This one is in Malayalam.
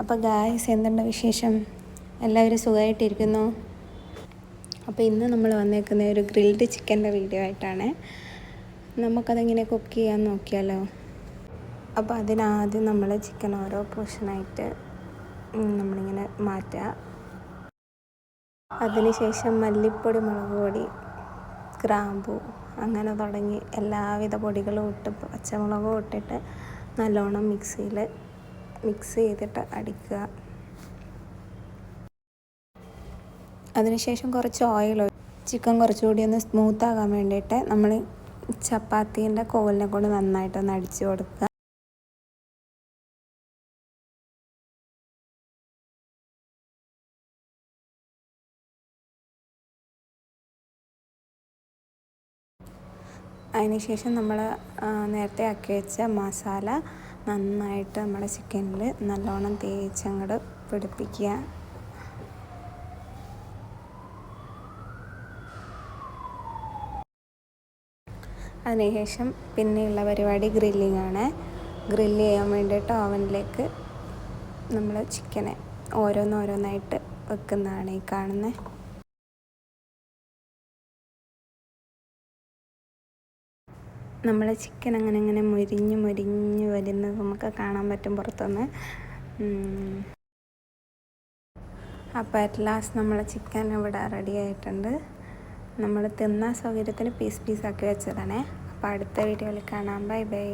അപ്പോൾ ഗായ്സ് എന്തുണ്ട് വിശേഷം? എല്ലാവരും സുഖമായിട്ടിരിക്കുന്നു അപ്പോൾ ഇന്ന് നമ്മൾ വന്നേക്കുന്ന ഒരു ഗ്രിൽഡ് ചിക്കന്റെ വീഡിയോ ആയിട്ടാണ്. നമുക്കതെങ്ങനെ കുക്ക് ചെയ്യാൻ നോക്കിയാലോ? അപ്പോൾ അതിനാദ്യം നമ്മൾ ചിക്കൻ ഓരോ പോർഷനായിട്ട് നമ്മളിങ്ങനെ മാറ്റുക അതിനുശേഷം മല്ലിപ്പൊടി മുളക് പൊടി ഗ്രാമ്പു അങ്ങനെ തുടങ്ങി എല്ലാവിധ പൊടികളും ഇട്ട് പച്ചമുളകും ഇട്ടിട്ട് നല്ലോണം മിക്സിയിൽ മിക്സ് ചെയ്തിട്ട് അടിക്കുക. അതിനുശേഷം കുറച്ച് ഓയിൽ ചിക്കൻ കുറച്ചുകൂടി ഒന്ന് സ്മൂത്ത് ആകാൻ വേണ്ടിയിട്ട് നമ്മൾ ചപ്പാത്തീന്റെ കോലിനെ കൊണ്ട് നന്നായിട്ടൊന്ന് അടിച്ചു കൊടുക്കുക. അതിനുശേഷം നമ്മൾ നേരത്തെ ആക്കി വെച്ച മസാല നന്നായിട്ട് നമ്മുടെ ചിക്കനിൽ നല്ലോണം തേച്ചങ്ങോട്ട് പിടിപ്പിക്കുക. അതിനുശേഷം പിന്നെയുള്ള പരിപാടി ഗ്രില്ലിംഗ് ആണ്. ഗ്രില്ല് ചെയ്യാൻ വേണ്ടിയിട്ട് ഓവനിലേക്ക് നമ്മൾ ചിക്കനെ ഓരോന്നോരോന്നായിട്ട് വെക്കുന്നതാണ് ഈ കാണുന്നത് നമ്മൾ ചിക്കൻ അങ്ങനെ അങ്ങനെ മുരിഞ്ഞ് മുരിഞ്ഞ് വരുന്നത് നമുക്ക് കാണാൻ പറ്റും പുറത്തുനിന്ന്. അപ്പോൾ അറ്റ് ലാസ്റ്റ് നമ്മളെ ചിക്കൻ ഇവിടെ റെഡി ആയിട്ടുണ്ട്. നമ്മൾ തിന്ന സൗകര്യത്തിന് പീസ് പീസാക്കി വെച്ചതാണേ. അപ്പോൾ അടുത്ത വീഡിയോയിൽ കാണാം. Bye bye